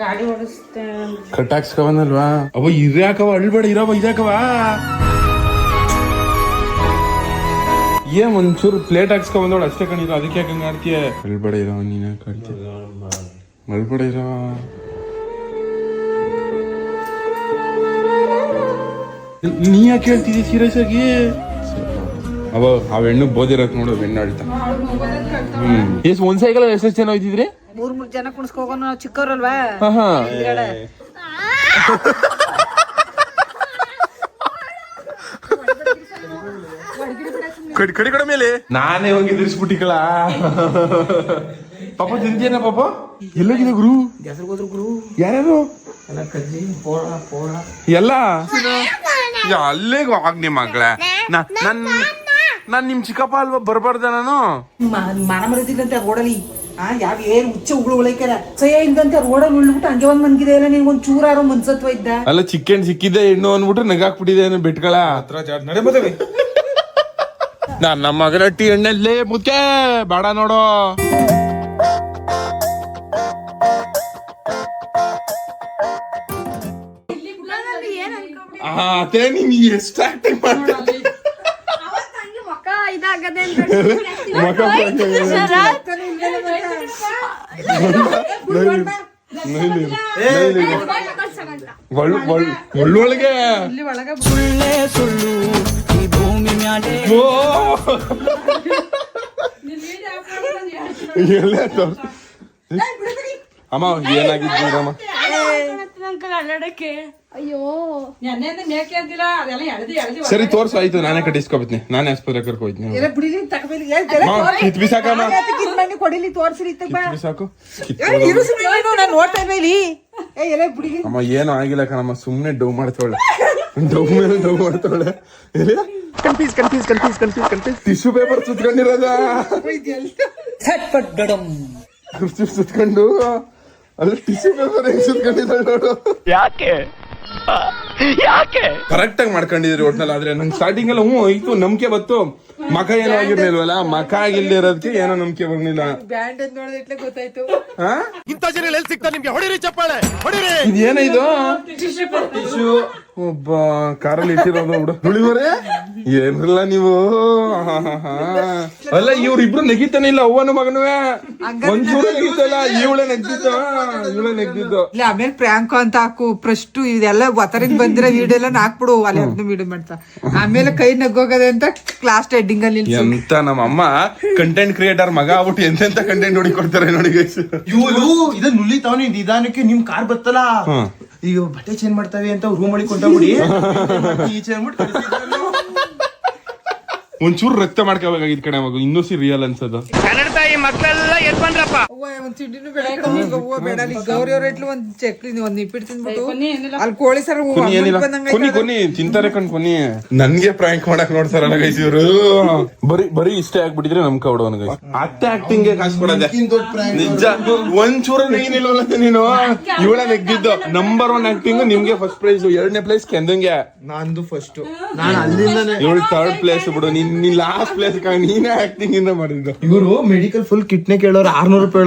ಗಾಡಿ ಓಡಿಸ್ತೆ ಅವ ಇದ್ಯಾಕವ ಅಳ್ಬೇಡ ಇರವ ಇದ್ಯಾಕವ ಏ ಒಂಚೂರು ಪ್ಲೇಟ್ ಹಾಕ್ಸ್ಕೊಂಬಂದವಳು? ಅಷ್ಟೇ ಕಣಿರೋ ಅದಕ್ಕೆ ಯಾಕೆ ಹಂಗ ಆಡ್ತೀಯ? ಅಳ್ಬೇಡ ಇರೋ ನೀನ ಕಾಡ್ತೀಯ ಅಳ್ಬೇಡ ಇರೋ ನೀ ಯಾಕೆ ಹೇಳ್ತಿದ್ದಿ ಸೀರಿಯಸ್ ಆಗಿ? ಅವ ಆ ಹೆಣ್ಣು ಬೋದಿರಕ್ ನೋಡು ಹೆಣ್ಣು ಆಡಿತ. ಹ್ಮ್. ಒಂದ್ ಸೈಕಲ್ ಎಷ್ಟು ಜನ ಹೋಯ್ತಿದ್ರಿ? ಮೂರ್ ಮೂರ್ ಜನ ಕುಣಿಸ್ಕೋಗ ನಾವು ಚಿಕ್ಕವ್ರಲ್ವಾ? ಹಿಂದ್ಗಡೆ. ಕಡಿ ಕಡಿ ಕಡೆ ಮೇಲೆ ನಾನೇ ಹೋಗಿ ಎದುರಿಸ್ಬಿಟ್ಟಿಕಳ ಪಾಪ ತಿಂತೀಯ ಪಾಪ? ಎಲ್ಲೋಗಿದೆ ಗುರು? ಹೋದ್ರು ಗುರು ಯಾರ್ಯಾರು? ಎಲ್ಲ? ಕಜ್ಜಿ ಪೋಳ ಪೋಳ ಎಲ್ಲ ಅಲ್ಲೇ ಹೋಗ್ ನಿಮ್ಮ ಮಗಳ ನನ್ ನಾನ್ ನಿಮ್ ಚಿಕ್ಕಪ್ಪ ಅಲ್ವಾ ಬರ್ಬಾರ್ದ ನಾನು? ಮಾನ ಮರದಿಲ್ಲಂತೆ ರೋಡಲ್ಲಿ ಆ ಯಾವ ಏನ್ ಹುಚ್ಚ ಉಗುಳು ಉಳೈಕರ? ಸಯ ಇಂದಂತೆ ರೋಡಲ್ಲಿ ಉಳ್ಬಿಟ್ಟು ಹಂಗೆ ಒಂದ್ ಮನ್ಗಿದೆ ಇಲ್ಲ ನೀವು ಒಂದ್ ಚೂರಾರೋ ಮನ್ಸತ್ವ ಇದ್ದ? ಅಲ್ಲ ಚಿಕ್ಕನ್ ಸಿಕ್ಕಿದ್ದೆ ಹೆಣ್ಣು ಅಂದ್ಬಿಟ್ಟು ನಗಾಕ್ಬಿಟ್ಟಿದೆ ಏನೋ ಬಿಟ್ಕಳ? ನಾನ್ ನಮ್ಮ ಮಗನ ಟಿ ಎಣ್ಣಲ್ಲೇ ಮುದ್ಕೆ ಬೇಡ ನೋಡೋ. ಅದೇ ನೀನ್ ಎಷ್ಟು ಆಕ್ಟಿಂಗ್ ಮಾಡ್ತಾ ಮಕ್ಕ ಇದಾಗದೆ ಅಂತ ಮಗ ಒಳ್ಳೊಳಗೆ ಇಲ್ಲಿ ಒಳಗ ಸುಳ್ಳೇ ಸುಳ್ಳು ಈ ಭೂಮಿ ಮ್ಯಾಲೆ ಎಲ್ಲ. ಅಮ್ಮ ಏನಾಗಿದ್ದೀರಮ್ಮ ಅಲ್ಲಾಡಕ್ಕೆ? ಅಯ್ಯೋ. ಮೇಕೆ ಅಂದಿಲ್ಲ ಅದೆಲ್ಲ ಎಳ್ದಿ ಎಳ್ದಿ ಸರಿ ತೋರ್ಸು ಆಯ್ತು ನಾನೇ ಕಟ್ಟಿಸ್ಕೊಬತ್ನಿ ನಾನೇ ಆಸ್ಪತ್ರೆ ಕರ್ಕೊ ಹೋಯ್ತೀನಿ ಎಲ್ಲ ಬಿಡಿಲಿ ತಕಬೇಲಿ ಅಮ್ಮ, ಕಿತ್ ಕೊಡಿಲಿ ತೋರ್ಸ್ರಿ ಇತ್ತ ಬಾ ಬಿಸಾಕು. ಇರು ನೀನು, ನೋಡ್ತಾ ಇದ್ದೆ ಇಲ್ಲಿ. ಏ ಎಲ್ಲ ಬಿಡಿಲಿ ಅಮ್ಮ ಏನು ಆಗಿಲ್ಲ ಕಣಮ್ಮ ಸುಮ್ಮನೆ ಡೌ ಮಾಡ್ತಾವಳೆ. ಡೌ ಮೇಲೆ ಡೌ ಮಾಡ್ತಾವಳೆ. Confuse confuse confuse confuse confuse tissue paper ಸುತ್ಕೊಂಡಿರೋದ? ಕುರ್ಚಿ ಸುತ್ಕೊಂಡು. ಅಲ್ಲಿ ಟಿಶ್ಯೂ ಪೇಪರ್ ಹೆಂಗ್ ಸುತ್ಕೊಂಡಿದ್ದಾಳೆ ನೋಡು. ಯಾಕೆ? ಯಾಕೆ? ಕರೆಕ್ಟ್ ಆಗಿ ಮಾಡ್ಕೊಂಡಿದ್ರಿ ಒಟ್ನಲ್ಲಿ ಆದ್ರೆ ನಂಗೆ ಸ್ಟಾರ್ಟಿಂಗ್ ಎಲ್ಲ ಹ್ಞೂ ಇತ್ತು ನಂಬಿಕೆ ಬತ್ತು ಮಖ ಏನೋ ಆಗಿರ್ಲಿಲ್ವಲ್ಲ ಮಖ ಆಗಿಲ್ಲ ಇರೋದಕ್ಕೆ ಏನೋ ನಂಬಿಕೆ ಬರ್ಲಿಲ್ಲ ಬ್ಯಾಂಡ್ ಅಂತ ನೋಡಿದ್ರೆ ಗೊತ್ತಾಯ್ತು. ಹಾ ಇಂಥ ಜನ ಎಲ್ಲಿ ಸಿಗ್ತಾರೆ ನಿಮ್ಗೆ? ಹೊಡಿರಿ ಚಪ್ಪಾಳೆ ಹೊಡಿರಿ. ಇದು? ಟಿಶ್ಯೂ. ಒಬ್ಬ ಕಾರಲ್ಲಿ ಇಟ್ಟಿರೋದು ಬಿಡು ಹುಳಿವರೆ ಏನಿಲ್ಲ ನೀವು. ಅಲ್ಲ ಇವ್ರಿಬ್ರು ನೆಗಿತಾನೆ ಇಲ್ಲ ಅವ್ವನ ಮಗನವೇ ಒಂಚೂರು ನೆಗಿತಲ್ಲ ಇವಳೆ ನೆಗ್ದಿದ್ದ. ಇವಳೆ ನೆಗ್ದಿದ್ದು. ಇಲ್ಲ ಆಮೇಲೆ ಪ್ರ್ಯಾಂಕ್ ಅಂತ ಹಾಕು ಪ್ರಶ್ಟು ಇದೆಲ್ಲ ಒತ್ತರಿಂದ ಬಂದಿರೋ ವಿಡಿಯೋ ಎಲ್ಲ ಹಾಕ್ಬಿಡು ಅಲ್ಲಿ ಅದನ್ನ ವಿಡಿಯೋ ಮಾಡ್ತಾ. ಆಮೇಲೆ ಕೈ ನಗ್ಗೋಗದೆ ಅಂತ ಕ್ಲಾಸ್ ಹೆಡ್ಡಿಂಗ್ ಅಲ್ಲಿ. ಎಂತ ನಮ್ಮ ಅಮ್ಮ ಕಂಟೆಂಟ್ ಕ್ರಿಯೇಟರ್ ಮಗ ಆಗ್ಬಿಟ್ಟು ಎಂತೆಂತ ಕಂಟೆಂಟ್ ನೋಡಿ ಕೊಡ್ತಾರೆ ನೋಡಿ ಗೈಸ್ ಇವರು ಇದನ್ನ ನುಲಿತಾವನಿ ನಿಧಾನಕ್ಕೆ ನಿಮ್ ಕಾರ್ ಬತ್ತಲ್ಲ. ಈಗ ಬಟ್ಟೆ ಚೇಂಜ್ ಮಾಡ್ತಾವೆ ಅಂತ ರೂಮ್ ಒಳಗೆ ಕೊಂಡೋಗ್ಬಿಡಿ ಈಚೆ ಅಂದ್ಬಿಟ್ಟು. ಒಂಚೂರು ರಕ್ತ ಮಾಡ್ಕೋಬೇಕಾಗಿದ್ ಕಡೆ ಮಗು ಇನ್ನೂ ಸಿ ರಿಯಲ್ ಅನ್ಸೋದು ಅವ್ವ, ಒಂದ್ ತಿಂಡಿನೂ ಬೇಡ. ಅವ್ವ ಬೇಡ. ಅಲ್ಲಿ ಗೌರಿ ಅವ್ರ ಇಟ್ಲು ಒಂದ್ ಚಕ್ಲಿ ಒಂದ್ ನಿಪ್ಪಿಟ್ಟು ತಿನ್ಬಿಟ್ಟು. ಅಲ್ಲಿ ಕೋಳಿ ಸರ್ ಕೊನಿ ಏನಿಲ್ಲ. ಕೊನಿ ಕೊನಿ ತಿಂತಾರೆ ಕಣ್ ಕೊನಿ ನನ್ಗೆ ಪ್ರಾಂಕ್ ಮಾಡಕ್ ನೋಡ್ತಾರಲ್ಲ ಗೈಸ್ ಇವರು. ಬರೀ ಬರೀ ಇಷ್ಟ ಆಗ್ಬಿಟ್ಟಿದ್ರೆ ನಮ್ ಕವಡ ಗೈಸ್ ಅತ್ತೆ ಆಕ್ಟಿಂಗ್ ಕಾಸು ಕೊಡದೆ. ನಿಜ. ಒಂಚೂರ ನೀನು. ಇವಳ ನೆಗ್ದಿದ್ದು. ನಂಬರ್ ಒನ್ ಆಕ್ಟಿಂಗ್ ನಿಮ್ಗೆ ಫಸ್ಟ್ ಪ್ರೈಸ್ ಎರಡನೇ ಪ್ಲೇಸ್ ಕೆಂದಂಗೆ. ನಂದು ಫಸ್ಟ್ ನಾನು ಅಲ್ಲಿಂದಾನೆ. ಇವಳು ಥರ್ಡ್ ಪ್ಲೇಸ್ ಬಿಡು. ನಿನ್ ಲಾಸ್ಟ್ ಪ್ಲೇಸ್ ನೀನೇ ಆಕ್ಟಿಂಗ್ ಇಂದ ಮಾಡಿದ್ದು. ಇವರು ಮೆಡಿಕಲ್ ಫುಲ್ ಕಿಟ್ನೆ ಕೇಳೋರು ಆರ್ನೂರು ರೂಪಾಯಿ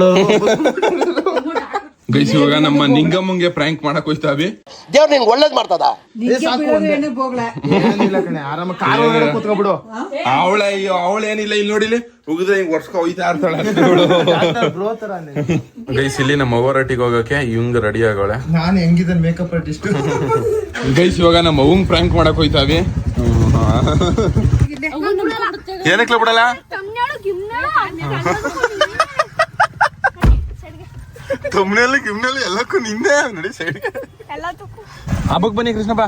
ಗೈಸ್ ಇವಾಗ ನಮ್ಮ ನಿಂಗಮ್ಮಂಗೆ ಪ್ರಾಂಕ್ ಮಾಡಕ್ ಹೋಯ್ತಾವಿ. ದೇವ್ರ ನಿಂಗೆ ಒಳ್ಳೇದ್ ಮಾಡ್ತದ? ಆರಾಮ ಕಾರ್ ಒಳಗಡೆ ಕೂತ್ಕೊಬಿಡು. ಅವಳ ಅಯ್ಯೋ ಅವಳ ಏನಿಲ್ಲ ಇಲ್ಲಿ ನೋಡಿಲಿ ಉಗಿದ್ರೆ ಹಿಂಗ್ ವರ್ಷಕ್ಕೆ ಹೋಯ್ತಾ ಇರ್ತಾಳೆ. ಗೈಸ್ ಇಲ್ಲಿ ನಮ್ಮ ಓವರಾಟಿಗೆ ಹೋಗಕ್ಕೆ ಇವಂಗ್ ರೆಡಿ ಆಗೋಳೆ ನಾನು ಹೆಂಗಿದ್ದಾನೆ ಮೇಕಪ್ ಆರ್ಟಿಸ್ಟ್ ಗೈಸ್ ಇವಾಗ ನಮ್ಮ ಅವಂಗ್ ಪ್ರಾಂಕ್ ಮಾಡಕ್ ಹೋಯ್ತಾವಿ. ಏನಕ್ಕೆ ಬಿಡಲ್ಲ? ತಮ್ನಾಡು ಗಿಮ್ನಲ್ಲಿ ಎಲ್ಲಕ್ಕೂ ನಿಂದೆ ನೋಡಿ ಸೈಡ್. ಹಬ್ಬಕ್ ಬನ್ನಿ ಕೃಷ್ಣಪ್ಪ.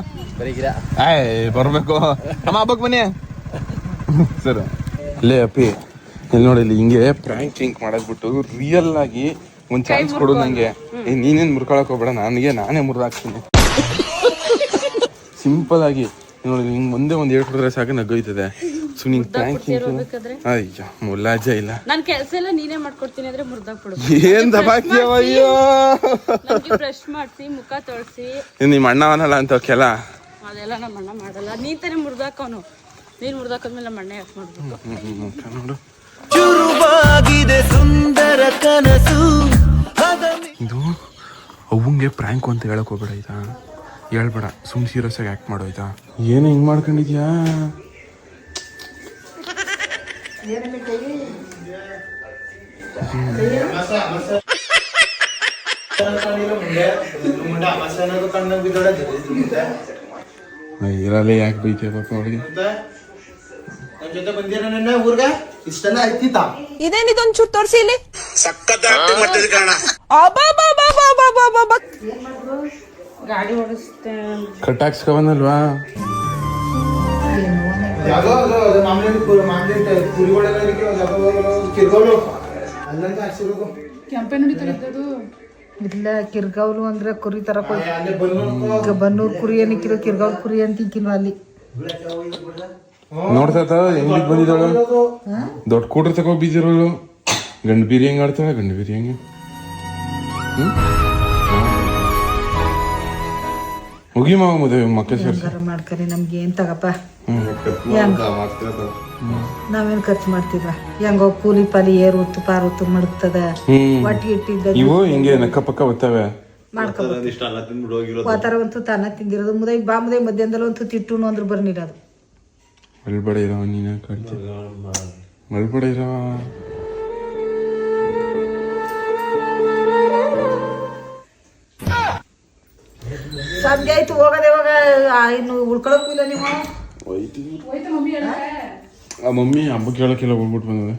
ಏಯ್ ಬರ್ಬೇಕು. ಅಮ್ಮ ಹಬ್ಬಕ್ ಬನ್ನಿ. ಸರ್. ಲೇ ಅಪ್ಪಿ ಇಲ್ಲಿ ನೋಡಿ ಇಲ್ಲಿ ಹಿಂಗೆ ಪ್ರಾಂಕ್ ಕಿಂಕ್ ಮಾಡಕ್ಬಿಟ್ಟು ರಿಯಲ್ ಆಗಿ ಒಂದ್ ಚಾನ್ಸ್ ಕೊಡು ನಂಗೆ. ಏ ನೀನೇನ್ ಮುರ್ಕೊಳಕ್ ಹೋಗ್ಬೇಡ ನನಗೆ ನಾನೇ ಮುರಿದಾಕ್ತೀನಿ ಸಿಂಪಲ್ ಆಗಿ. ನೋಡಿ ಹಿಂಗ್ ಮುಂದೆ ಒಂದ್ ಏಟ್ ಹೊಡೆದ್ರೆ ಸಾಕು ನಗೋಯ್ತದೆ ಸೊ ನಿಂಗ್ ಪ್ರಾಂಕ್ ಅಯ್ಯೋ ಮುಲ್ಲಾಜ ಇಲ್ಲ. ನನ್ ಕೆಲಸ ಎಲ್ಲ ನೀನೇ ಮಾಡ್ಕೊಡ್ತೀನಿ ಅಂದ್ರೆ ಮುರ್ದಾಕ್ಬಿಡು ಏನ್ ದಬಾಕ್ಯವ ಅಯ್ಯೋ. ಬ್ರಷ್ ಮಾಡ್ಸಿ ಮುಖ ತೊಳ್ಸಿ. ನಿಮ್ಮ ನಿಮ್ ಅಣ್ಣವನಲ್ಲ ಅಂತ ಕೆಲ ಅದೆಲ್ಲ ನಮ್ಮ ಅಣ್ಣ ಮಾಡಲ್ಲ. ನೀನ್ ತಾನೇ ಮುರ್ದಾಕವನು ನೀನ್ ಮುರ್ದಾಕದ್ಮೇಲೆ ನಮ್ಮ ಅಣ್ಣ ಯಾಕೆ ಮಾಡ್ಬೇಕು? ನೋಡು. ಚುರುಬಾಗಿದೆ ಸುಂದರ ಕನಸು. ಇದು ಅವಂಗೆ ಪ್ರ್ಯಾಂಕ್ ಅಂತ ಹೇಳಕ್ ಹೋಗ್ಬೇಡ ಆಯ್ತಾ ಹೇಳ್ಬೇಡ ಸುಮ್ ಸೀರಿಯಸ್ ಆಗಿ ಆಕ್ಟ್ ಮಾಡೋ ಆಯ್ತಾ ಏನು ಹಿಂಗ್ ಮಾಡ್ಕೊಂಡಿದ್ಯಾ? ಇರಲ್ಲ ಯಾಕೆ ಬೈತೀಯ ಪಾಪ ಅವಳಿಗೆ ನನ್ ಜೊತೆ ಬಂದಿರ ನನ್ನ ಊರ್ಗ ಇಷ್ಟೆಲ್ಲ ಐತಿತಾ ತೋರಿಸಿ ಇಲ್ಲಿ ಅದು ಅದು ಮಾಮೂಲಿ ಪುರಿ ಮಾಮೂಲಿ ಪುರಿಗೊಳಗೆ ಕಿರ್ಗೋಲು ಹಾಕ್ಸಿರೋದು ಇಲ್ಲ ಕಿರ್ಗಾವ್ಲು ಅಂದ್ರೆ ಕುರಿ ತರ ಬನ್ನೂರ್ ಕುರಿ ಏನಕ್ಕಿರೋ ಕಿರ್ಗಾವ್ ಕುರಿ ಅಂತ ಇಕ್ಕಿಲ್ವ ಅಲ್ಲಿ ನೋಡ್ತಾತ ಹೆಂಗ್ ಬಂದಿದ್ದಾಳು? ದೊಡ್ಡ ಕೂಟ್ರ ತಗೋ ಬೀದಿರೋಳು ಗಂಡು ಬೀರಿ ಹೆಂಗ್ ಆಡ್ತಾಳೆ ಗಂಡ ಬೀರಿ ಹೆಂಗೆ ಹ್ಮ್? ಮುಗಿ ಮಾವ ಮದುವೆ ಮಕ್ಕಳ ಸೇರ್ಸಿ. ಹೆಂಗಾರ ಮಾಡ್ಕರಿ ನಮ್ಗೆ ಏನ್ ತಗಪ್ಪ? ನಾವೇನ್ ಖರ್ಚು ಮಾಡ್ತೀವ? ಹೆಂಗೋ ಕೂಲಿ ಪಾಲಿ ಏರು ಹೊತ್ತು ಪಾರು ಹೊತ್ತು ಮಡಗ್ತದ. ಹ್ಮ್. ಒಟ್ಟಿಗೆ ಇಟ್ಟಿದ್ದ ಇವು ಹಿಂಗೆ ನಕ್ಕ ಪಕ್ಕ ಬರ್ತವೆ ವಾತಾರ ಅಂತೂ ತಾನ ತಿಂದಿರೋದು. ಮುದೈ ಬಾ ಮುದೈ ಮಧ್ಯಾಹ್ನದಲ್ಲಿ ಅಂತೂ ತಿಟ್ಟು ಅಂದ್ರೆ ಬರ್ನಿಲ್ಲ ಅದು. ಮಲ್ಬಡ ಇರವ ನೀನ ಕಳ್ತಿ ಮಲ್ಬಡ ಇರವ ಸಂಜೆ ಆಯ್ತು ಹೋಗೋದೇ ಇವಾಗ ಆ, ಇನ್ನು ಉಳ್ಕೊಳಕ್ಕೂ ಇಲ್ಲ ನೀವು. ಆ ಮಮ್ಮಿ ಹಬ್ಬ ಕೇಳಕ್ಕೆಲ್ಲ ಹೋಗ್ಬಿಟ್ಟು ಬಂದದೆ.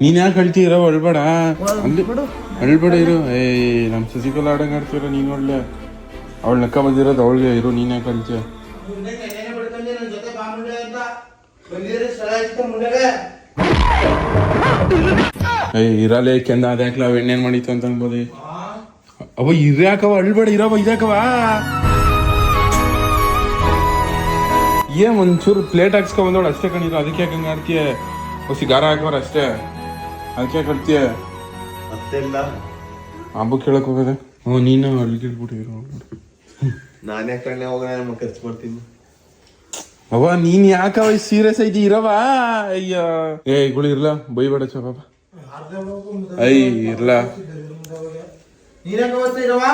ನೀನ್ ಯಾಕೆ ಅಳ್ತಿ ಇರೋ? ಅಳ್ಬೇಡ. ಅಲ್ಲಿ ಅಳ್ಬೇಡ ಇರು. ಏ ನಮ್ ಸಸಿಕಲ್ ಆಡಂಗ್ ಆಡ್ತೀರ ನೀನ್ ಒಳ್ಳೆ. ಅವಳ ನಕ್ಕ ಬಂದಿರೋದು ಅವಳಿಗೆ ಇರು ನೀನ್ ಯಾಕೆ ಅಳ್ತೀಯ ಏಯ್ ಇರಲ್ಲ ಕೆಂದ ಅದ್ಯಾಕ್ಲ ಅವ್ ಎಣ್ಣೆನ್ ಮಾಡಿತ್ತು ಅಂತ ಅನ್ಬೋದಿ. ಅವ ಇರ್ಯಾಕವ ಅಳ್ಬೇಡ ಇರವ ಇದ್ಯಾಕವ? ಏನ್ ಒಂಚೂರು ಪ್ಲೇಟ್ ಹಾಕ್ಸ್ಕೊ ಬಂದವಳು ಅಷ್ಟೇ ಕಣಿದ್ರು ಅದಕ್ಕೆ ಯಾಕೆ ಹಂಗ ಆಡ್ತೀಯ ಹೊಸಿ ಗಾರ ಹಾಕವ್ರ ಅಷ್ಟೇ. ಅದಕ್ಕೆ ಯಾಕೆ ಆಡ್ತೀಯ ಹಬ್ಬ ಕೇಳಕ್ ಹೋಗದೆ? ಹ್ಞೂ ನೀನು ನಾನು ಯಾಕೆ ಕಣ್ಣೆ ಹೋಗ ನಾನು ಖರ್ಚು ಮಾಡ್ತೀನಿ ಅವ ನೀನ್ ಯಾಕವ ಸೀರಿಯಸ್ ಐತಿ ಇರವ? ಅಯ್ಯೋ. ಏ ಗುಳಿ ಇರ್ಲ ಬೈಬೇಡ ಚ ಬಾಬಾ ಅಯ್ಯ ಇರ್ಲ. ನೀನ್ ಅವತ್ತ ಇರವಾ?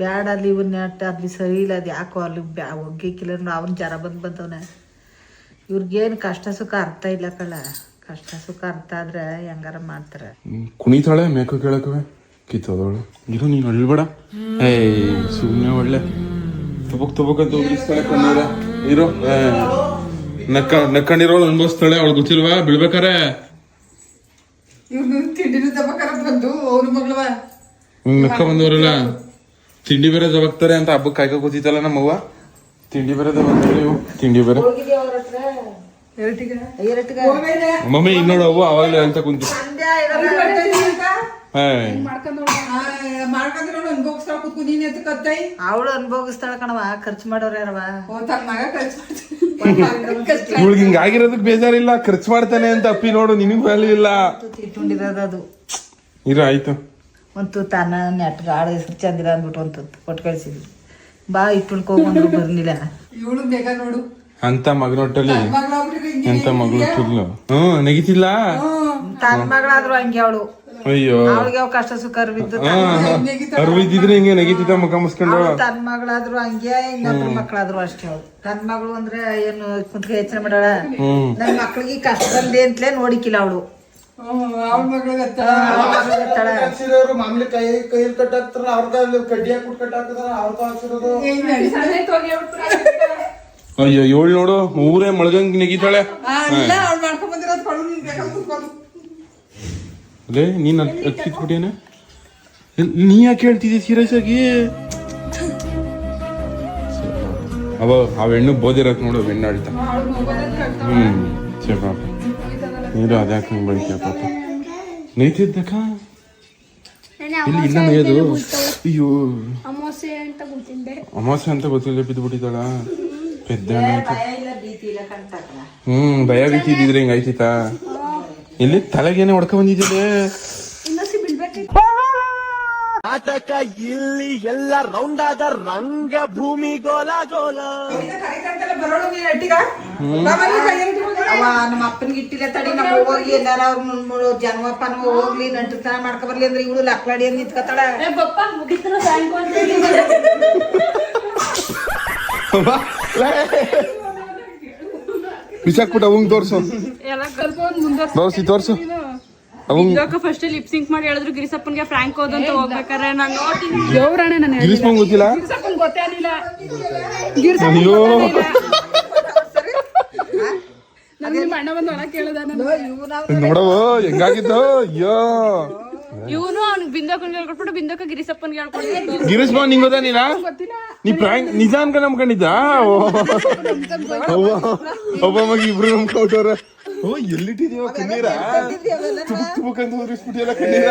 ಬ್ಯಾಡ ಅಲ್ಲಿ ಇವನ್ನ ಅಟ್ಟ ಅಲ್ಲಿ ಸರಿ ಇಲ್ಲ ಅದು ಯಾಕೋ ಅಲ್ಲಿ ಬ್ಯಾ ಒಗ್ಗಿಕ್ಕಿಲ್ಲ ಅವನು ಜರ ಬಂದು ಬಂದವನ. ಇವ್ರಿಗೇನು ಕಷ್ಟ ಸುಖ ಅರ್ಥ ಇಲ್ಲ ಕಳ ಕಷ್ಟ ಸುಖ ಅರ್ಥ ಆದ್ರೆ ಹೆಂಗಾರ ಮಾಡ್ತಾರೆ? ಕುಣಿತಾಳೆ ಮೇಕ ಕೇಳಕವೆ ಕಿತ್ತೋದವಳು. ಇದು ನೀನು ಅಳ್ಬೇಡ. ಏ ಸುಮ್ಮನೆ ಒಳ್ಳೆ. ತುಬಕ್ ತುಬಕ್ ಅಂತ ಉಗಿಸ್ತಾಳೆ ಕಣ್ಣೀರ ಇರೋ ನಕ್ಕ ನಕ್ಕಂಡಿರೋಳು ಅನ್ಭವಿಸ್ತಾಳೆ ಅವಳು ಗೊತ್ತಿಲ್ವಾ? ಬಿಡ್ಬೇಕಾರೆ ಇವ್ರು ತಿಂಡಿನ ತಬಕಾರ ಬಂದು ಅವ್ರ ಮಗಳವ. ನಕ್ಕ ಬಂದವರಲ್ಲ. ತಿಂಡಿ ಬೇರೆ ಜವಾಗ್ತಾರೆ ಅಂತ ಹಬ್ಬಕ್ಕೆ ಕಾಯ್ಕೊ ಕೂತಿತ್ತಲ್ಲ ನಮ್ಮವ್ವ? ತಿಂಡಿ ಬೇರೆ ಜವಾಗ್ತಾರೆ ಇವು ತಿಂಡಿ ಬೇರೆ. ಎರಟಿಗ? ಮಮ್ಮಿ ನೋಡು ಅವ್ವ ಅವಾಗಲೇ ಅಂತ ಕುಂತು. ಅವಳು ಅನ್ಭೋಗಿಸ್ತಾಳ ಕಣವ ಖರ್ಚು ಮಾಡೋರು ಯಾರವ ತನ್ನ ಮಗ ಖರ್ಚು ಇವಳಿಗೆ ಹಿಂಗ ಆಗಿರೋದಕ್ಕೆ ಬೇಜಾರಿಲ್ಲ ಖರ್ಚು ಮಾಡ್ತಾನೆ ಅಂತ ಅಪ್ಪಿ ನೋಡು ನಿನಗೂ ವ್ಯಾಲ್ಯೂ ಇಲ್ಲ. ಇರ ಅದು. ಇರು ಆಯ್ತು. ಒಂದು ತಾನ ನೆಟ್ಗೆ ಆಡ ಹೆಸರು ಚಂದಿರ ಅಂದ್ಬಿಟ್ಟು ಒಂದು ಕೊಟ್ಟು ಕಳಿಸಿದ್ವಿ ಬಾ ಇಟ್ಟುಳ್ಕೊಂಡ್ರು ಬರ್ಲಿಲ್ಲ ಇವಳು ಬೇಗ ನೋಡು. ಅಂತ ಮಗನೊಟ್ಟಲ್ಲಿ ಎಂತ ಮಗಳು ತುರ್ಲು ಹ್ಮ್ ನೆಗಿತಿಲ್ಲ? ತನ್ನ ಮಗಳಾದ್ರು ಹಂಗೆ ಅವಳು. ಅಯ್ಯೋ. ಅವಳಿಗೆ ಅವ್ ಕಷ್ಟ ಸುಖ ಅರ್ವಿದ್ದು ಅರ್ವಿದ್ದಿದ್ರೆ ಹಿಂಗೆ ನೆಗಿತಿದ್ದ ಮುಖ ಮುಸ್ಕೊಂಡು. ತನ್ನ ಮಗಳಾದ್ರು ಹಂಗೆ ಇನ್ನೊಬ್ರು ಮಕ್ಕಳಾದ್ರು ಅಷ್ಟೇ ಅವಳು. ತನ್ನ ಮಗಳು ಅಂದ್ರೆ ಏನು ಕುಂತ್ಕ ಯೋಚನೆ ಮಾಡಾಳ? ನನ್ನ ಮಕ್ಳಿಗೆ ಕಷ್ಟ ಬಂದೆ ಅಂತಲೇ ನೋಡಿಕಿಲ್ಲ ಅವಳು. ಮಾಮೂಲಿ ಕೈ ಕೈಯಲ್ಲಿ ಕಟ್ಟಾಕ್ತಾರ ಕಡ್ಡಿ ಹಾಕ್ಬಿಟ್ಟು ಅಯ್ಯೋ ಏಳ್ ನೋಡು ಊರೇ ಮಳಗಂಗ್ ನೆಗಿತಾಳೆ ಅದೇ ನೀನ್ ಅಕ್ಕಿಟ್ಬಿಟ್ಟೇನೆ ನೀ ಯಾಕೆ ಹೇಳ್ತಿದ್ದಿ ಸೀರಿಯಸ್ ಆಗಿ ಅವ ಆ ಹೆಣ್ಣು ಬೋದಿರಕ್ ನೋಡು ಹೆಣ್ಣು ಅಳ್ತಾ ಹ್ಮ್ ಸರಿ ನೀರು ಅದ್ಯಾಕೆ ಹಂಗೆ ಬಳಕೆ ಪಾಪ. ನೈತಿದ್ದಕ್ಕ ಇಲ್ಲಿ ಇಲ್ಲ ನೇಯದು ಅಯ್ಯೋ. ಅಮಾವಾಸ್ಯೆ ಅಂತ ಗೊತ್ತಿದ್ದೆ ಅಮಾವಾಸ್ಯೆ ಅಂತ ಗೊತ್ತಿಲ್ಲ ಬಿದ್ದು ಬಿಟ್ಟಿದ್ದಾಳ ಪೆದ್ದ ಹ್ಮ್. ಇಲ್ಲ ಭೀತಿ ಭಯ ಬಿತ್ತಿದ್ರೆ ಹಿಂಗ ಆಯ್ತಿತಾ ಇಲ್ಲಿ ತಲೆಗೇನೆ ಹೊಡ್ಕ ಬಂದಿದ್ದೆ ಆತಕ ನಾಟಕ ಇಲ್ಲಿ ಎಲ್ಲ ರೌಂಡ್ ಆದ ರಂಗ ಭೂಮಿ ಗೋಲ ಗೋಲ ಹ್ಮ್. ಅವ ನಮ್ಮ ಅಪ್ಪನಿಗೆ ಇಟ್ಟಿಲ್ಲ ತಡಿ ನಮ್ಮ ಹೋಗಿ ಎಲ್ಲಾರ ಅವ್ರ ಜನವಪ್ಪನ ಹೋಗ್ಲಿ ನಂಟತನ ಮಾಡ್ಕೊ ಬರ್ಲಿ ಅಂದ್ರೆ ಇವಳು ಲಕ್ಲಾಡಿ ಅಂತ ನಿಂತ್ಕೊತಾಳ. ಅಂತ ಬಿಸಾಕ್ಬಿಟ್ಟು ಅವಂಗ್ ತೋರ್ಸು. ತೋರ್ಸಿ ತೋರ್ಸು. ಫಸ್ಟ್ ಲಿಪ್ ಸಿಂಕ್ ಮಾಡಿ ಹೇಳಿದ್ರು ಗಿರಿಸಪ್ಪನ್ಗೆ ಫ್ರಾಂಕ್ ಹೋದಂತ ಹೋಗ್ಬೇಕಾರೆ ನಾನು ನೋಡ್ತೀನಿ. ದೇವ್ರಾಣೆ ನಾನು ಗಿರಿಸಪ್ಪನ್ ಗೊತ್ತಿಲ್ಲ ಗೊತ್ತೇ ಇಲ್ಲ ಅಯ್ಯೋ ನನ್ ನಿಮ್ಮ ಅಣ್ಣ ಬಂದು ಒಳಗೆ ಕೇಳ್ದ ನಾನು ನೋಡವ ಹೆಂಗಾಗಿತ್ತು ಅಯ್ಯೋ. ಇವನು ಅವ್ನಿಗೆ ಬಿಂದೋಕನ್ಗೆ ಹೇಳ್ಕೊಟ್ಬಿಟ್ಟು ಬಿಂದಕ್ಕ ಗಿರಿಸಪ್ಪನ್ಗೆ ಹೇಳ್ಕೊಂಡು ಗಿರೀಶ್ ಬಾಬು ನಿಂಗ್ ಗೊತ್ತಾ ನೀನಾ? ನೀ ಪ್ರಾಂಕ್ ನಿಜ ಅನ್ಕ ನಂಬ್ಕೊಂಡಿದ್ದ ಒಬ್ಬ ಮಗ ಇಬ್ರು ನಂಬ್ಕೊಟ್ಟವ್ರ ಓ ಎಲ್ಲಿಟ್ಟಿದೀವ ಕಣ್ಣೀರ? ತುಬುಕ್ ತುಬುಕ್ ಅಂತ ಹೋದ್ರಿಸ್ಬಿಟ್ಟಿಯಲ್ಲ ಕಣ್ಣೀರ?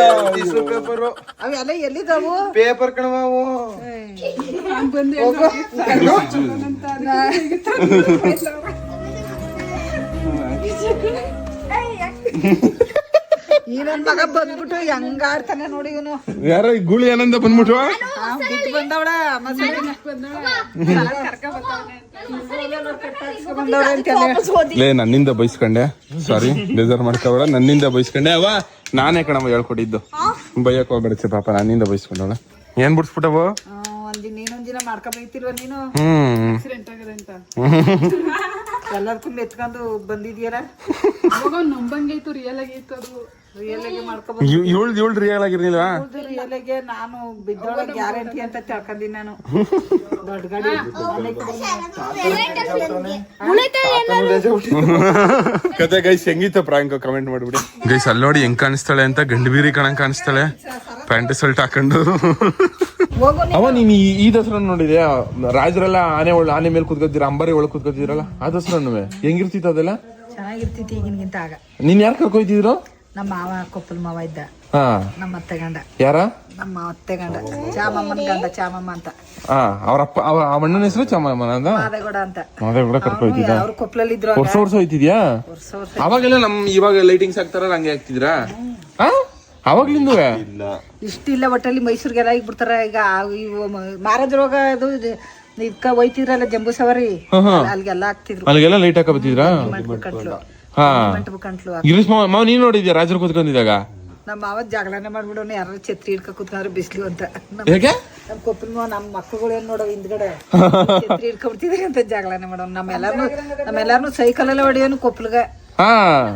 ಪೇಪರ್ ಅವೆಲ್ಲ ಎಲ್ಲಿದಾವು ಪೇಪರ್ ಕಣವ ಅವು. ಈ ನನ್ ಮಗ ಬಂದ್ಬಿಟ್ಟು ಹೆಂಗ ಆಡ್ತಾನೆ ನೋಡಿ ಇವನು. ಯಾರ ಈ ಗುಳಿ ಆನಂದ ಬಂದ್ಬಿಟ್ವ ಬಿದ್ದು ಬಂದವಳ ಬಂದವಳ. ಅಂತೆಲ್ಲ ಲೇ ನನ್ನಿಂದ ಬೈಸ್ಕೊಂಡೆ. ಸಾರಿ ಬೇಜಾರ್ ಮಾಡ್ಕೋಬೇಡ. ನನ್ನಿಂದ ಬೈಸ್ಕೊಂಡೆ. ಅವ ನಾನೇ ಕಣವ ಹೇಳ್ಕೊಟ್ಟಿದ್ದು. ಬೈಯಕ್ ಹೋಗ್ಬೇಡ ಪಾಪ ನನ್ನಿಂದ ಬೈಸ್ಕೊಂಡವಳ. ಏನ್ ಬಿಡ್ಸ್ಬಿಟ್ಟವು ಒಂದಿನ ನೀನೊಂದಿನ ಮಾಡ್ಕೊಂಬೈತಿಲ್ವ ನೀನು? ಹ್ಮ್. ಎಲ್ಲದಕ್ಕೂ ಮೆತ್ಕೊಂಡು ಬಂದಿದ್ಯಾರ ಅವಾಗ ನಂಬಂಗೈತು ರಿಯಲ್ ಆಗೈತು ಅದು. ಇವಳು ಇವಳು ರಿಯಲ್ ಆಗಿರ್ಲಿಲ್ಲ ರಿಯಲ್ ಆಗಿ ನಾನು ಬಿದ್ದೊಳಗೆ ಗ್ಯಾರಂಟಿ ಅಂತ ತಿಳ್ಕೊಂಡಿನಿ ನಾನು. ದೊಡ್ಡ ಗಾಡಿ. ಕತೆ ಗೈಸ್ ಹೆಂಗಿತ್ತು ಪ್ರಾಂಕ್ ಕಮೆಂಟ್ ಮಾಡ್ಬಿಡಿ. ಗೈಸ್ ಅಲ್ಲಿ ನೋಡಿ ಹೆಂಗ್ ಕಾಣಿಸ್ತಾಳೆ ಅಂತ ಗಂಡು ಬೀರಿ ಕಣಂಗ್ ಕಾಣಿಸ್ತಾಳೆ. ಪ್ಯಾಂಟ್ ಶರ್ಟ್ ಹಾಕೊಂಡು. ಅವ ನೀನ್ ಈ- ದಸರಾ ನೋಡಿದ್ಯಾ? ರಾಜರೆಲ್ಲ ಆನೆ ಒಳ ಆನೆ ಮೇಲೆ ಕುತ್ಕೋತಿರ ಅಂಬಾರಿ ಒಳಗ್ ಕುತ್ಕೋತಿದ್ರಲ್ಲ ಆ ದಸರಾನು ಹೆಂಗಿರ್ತಿತ್ತು ಅದೆಲ್ಲ? ಚೆನ್ನಾಗಿರ್ತಿತ್ತು ಈಗಿನಗಿಂತ ಆಗ. ನೀನ್ ಯಾರು ಕರ್ಕೊಯ್ತಿದ್ರು ನಮ್ಮ ಮಾವ ಕೊಪ್ಪಲ್ ಮಾವ ಇದ್ದ. ಹಾ. ನಮ್ಮ ಅತ್ತೆ ಗಂಡ. ಯಾರ? ನಮ್ಮ ಅತ್ತೆ ಗಂಡ. ಚಾಮಮ್ಮನ ಗಂಡ ಚಾಮಮ್ಮ ಅಂತ. ಹಾ ಅವ್ರಪ್ಪ ಅವ ಆ ಅಣ್ಣನ ಹೆಸರು ಚಾಮಮ್ಮನ ಅಂತ? ಮಾದೇಗೌಡ ಅಂತ. ಮಾದೇಗೌಡ ಕರ್ಕೊಯ್ತಿದ್ದ ಅವ್ರು ಕೊಪ್ಪಲಲ್ಲಿ ಇದ್ರು ವರ್ಷ ವರ್ಷ ಹೋಯ್ತಿದ್ಯಾ? ಅವಾಗೆಲ್ಲ ನಮ್ ಇವಾಗ ಲೈಟಿಂಗ್ಸ್ ಹಾಕ್ತಾರಲ್ಲ ಹಂಗೆ ಹಾಕ್ತಿದ್ರಾ? ಹಾ? ಅವಾಗ್ಲಿಂದ ಇಷ್ಟಿಲ್ಲ ಒಟ್ಟಲ್ಲಿ ಮೈಸೂರಿಗೆಲ್ಲ ಈಗ ಬಿಡ್ತಾರ ಈಗ ಆ- ಇವು ಮ- ಮಾರಾಜ್ ರೋಗ ಅದು ಇದಕ್ಕ ಇದ್ಕ ಒಯ್ತಿದ್ರಲ್ಲ ಜಂಬೂ ಸವಾರಿ ಅಲ್ಲಿಗೆಲ್ಲ ಹಾಕ್ತಿದ್ರು ಅಲ್ಲಿಗೆಲ್ಲ ಲೈಟ್ ಹಾಕ ಬತ್ತಿದ್ರಾ ಹಾ ಗಿರೀಶ್ ಮಾವ ನೀನ್ ನೋಡಿದ್ಯಾ ರಾಜರು ಕುತ್ಕೊಂಡಿದ್ದಾಗ ನಮ್ಮ ಮಾವ ಜಗಳನೆ ಮಾಡ್ಬಿಡೋಣ ಯಾರು ಛತ್ರಿ ಹಿಡ್ಕ ಕೂತ್ಕೊಂಡ್ರೆ ಬಿಸ್ಲು ಅಂತ ನಮ್ ಹೇಗೆ ನಮ್ ಕೊಪ್ಪಲ್ ಮಾವ ನಮ್ಮ ಮಕ್ಕಳು ಏನ್ ನೋಡೋ ಹಿಂದ್ಗಡೆ ಛತ್ರಿ ಹಿಡ್ಕೊಬಿಡ್ತಿದ್ರಿ ಅಂತ ಜಗಳನೆ ಮಾಡೋಣ ನಮ್ಮೆಲ್ಲಾರ್ನು ನಮ್ಮೆಲ್ಲಾರ್ನು ಸೈಕಲ್ ಎಲ್ಲ ಹೊಡಿಯೋನು ಕೊಪ್ಪಲ್ಗ ಹಾ.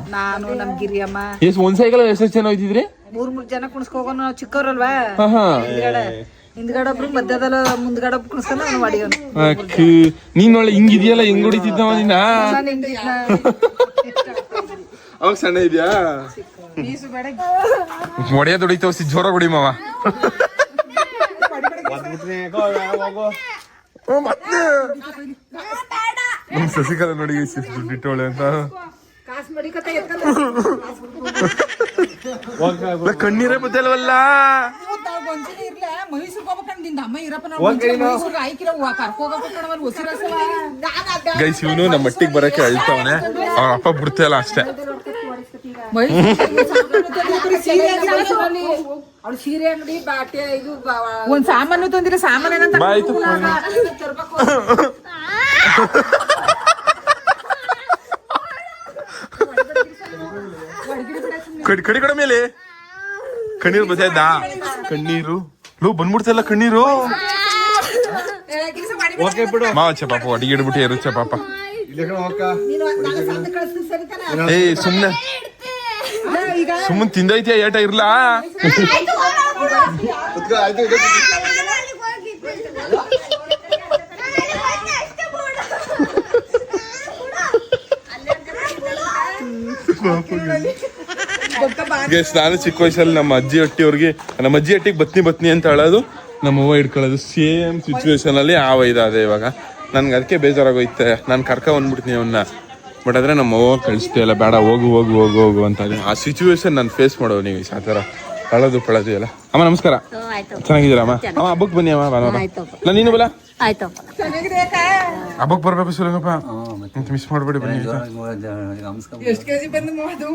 ನಾನು ನಮ್ ಗಿರಿಯಮ್ಮ. ಎಷ್ಟು ಒಂದ್ ಸೈಕಲ್ ಎಷ್ಟು ಜನ ಹೋಯ್ತಿದ್ರಿ? ಮೂರ್ ಮೂರ್ ಜನ ಕುಣಿಸ್ಕೋಗೋನು ನಾವು ಚಿಕ್ಕವ್ರಲ್ವಾ? ಹಾ ಹಾ. ಹಿಂದ್ಗಡೆ. ಹಿಂದ್ಗಡೆ ಒಬ್ರು ಮಧ್ಯದಲ್ಲ ಮುಂದ್ಗಡೆ ಒಬ್ರು ಕುಣಿಸ್ಕೊಂಡು ಅವ್ನು ಹೊಡಿಯೋನು. ಅಕ್ಕಿ. ನೀನ್ ಒಳ್ಳೆ ಹಿಂಗಿದ್ಯಲ್ಲ ಹಿಂಗ್ ಹೊಡಿತಿದ್ದವ ನೀನ? ನಾನು ಅವಾಗ ಸಣ್ಣ ಇದ್ಯಾ? ಒಡೆಯ ದುಡಿತಾವ ಸಿ ಜೋರ ಹೊಡಿ ಮಾವ. ಓ, ಮತ್ತೆ? ನಮ್ ಶಶಿಕಲಾ ನೋಡಿ ಬಿಟ್ಟವಳೆ ಅಂತ. ಕಣ್ಣೀರೇ ಹೊಸಿರಸಲ ಗೈಸ್ ಇವನು ನಮ್ಮ ಮಟ್ಟಿಗೆ ಬರಕ್ಕೆ ಅಳ್ತಾವನೆ. ಅವ್ರ ಅಪ್ಪ ಬಿಡ್ತಲ್ಲ ಅಷ್ಟೇ. ಸೀರೆ ಅಂಗಡಿ ಬಾಟೆ ಇದು ಒಂದ್ ಸಾಮಾನು ತಂದಿರ ಸಾಮಾನು ಏನಂತ ಬಾ ಆಯ್ತು ಕಡಿ ಕಡಿ ಕಡೆ ಮೇಲೆ ಕಣ್ಣೀರು ಬರ್ತೈತ ಕಣ್ಣೀರು. ಲೋ ಬಂದ್ಬಿಡ್ತಲ್ಲ ಕಣ್ಣೀರು. ಮಾವಚ್ಚ ಪಾಪ ಅಡಿಗೆ ಇಡ್ಬಿಟ್ಟು ಇರುತ್ತೆ ಪಾಪ ಏ ಸುಮ್ನೆ. ಸುಮ್ಮನೆ ತಿಂದೈತಿಯಾ ಏಟ ಇರ್ಲಾ? ಗೈಸ್ ನಾನು ಚಿಕ್ಕ ವಯಸ್ಸಲ್ಲಿ ನಮ್ಮ ಅಜ್ಜಿ ಹೊಟ್ಟಿಯವ್ರಿಗೆ ನಮ್ಮ ಅಜ್ಜಿ ಹೊಟ್ಟಿಗೆ ಬತ್ನಿ ಬತ್ನಿ ಅಂತ ಹೇಳೋದು ನಮ್ಮ ಅವ್ವ ಹಿಡ್ಕೊಳ್ಳೋದು ಸೇಮ್ ಸಿಚುವೇಶನ್ ಅಲ್ಲಿ ಆ ವೈದ ಅದೇ ಇವಾಗ. ನನ್ಗೆ ಅದಕ್ಕೆ ಬೇಜಾರಾಗೋಯ್ತೆ. ನಾನು ಕರ್ಕ ಬಂದ್ಬಿಡ್ತೀನಿ ಅವನ್ನ ಬಟ್ ಆದ್ರೆ ನಮ್ಮ ಅವ್ವ ಕಳಿಸ್ತೀಯಲ್ಲ ಬೇಡ ಹೋಗು ಹೋಗು ಹೋಗು ಹೋಗು ಅಂತ ಆ ಸಿಚುವೇಶನ್ ನಾನು ಫೇಸ್ ಮಾಡೋ ನೀವು ಆ ಥರ. ಅಳೋದು ಪಳೋದು ಎಲ್ಲ. ಅಮ್ಮ ನಮಸ್ಕಾರ. ಚೆನ್ನಾಗಿದ್ದೀರಾ ಅಮ್ಮ? ಅಮ್ಮ ಹಬ್ಬಕ್ಕೆ ಬನ್ನಿ ಅಮ್ಮ ಭಾನುವಾರ ನಾನು ನೀನು ಬಲ ಹಬ್ಬಕ್ಕೆ ಬರ್ಬೇಕು ಸುಲಭಪ್ಪ ಮಿಸ್ ಮಾಡಬೇಡಿ ಬನ್ನಿ ಎಷ್ಟು ಎಷ್ಟ್ ಕೆಜಿ ಬಂದು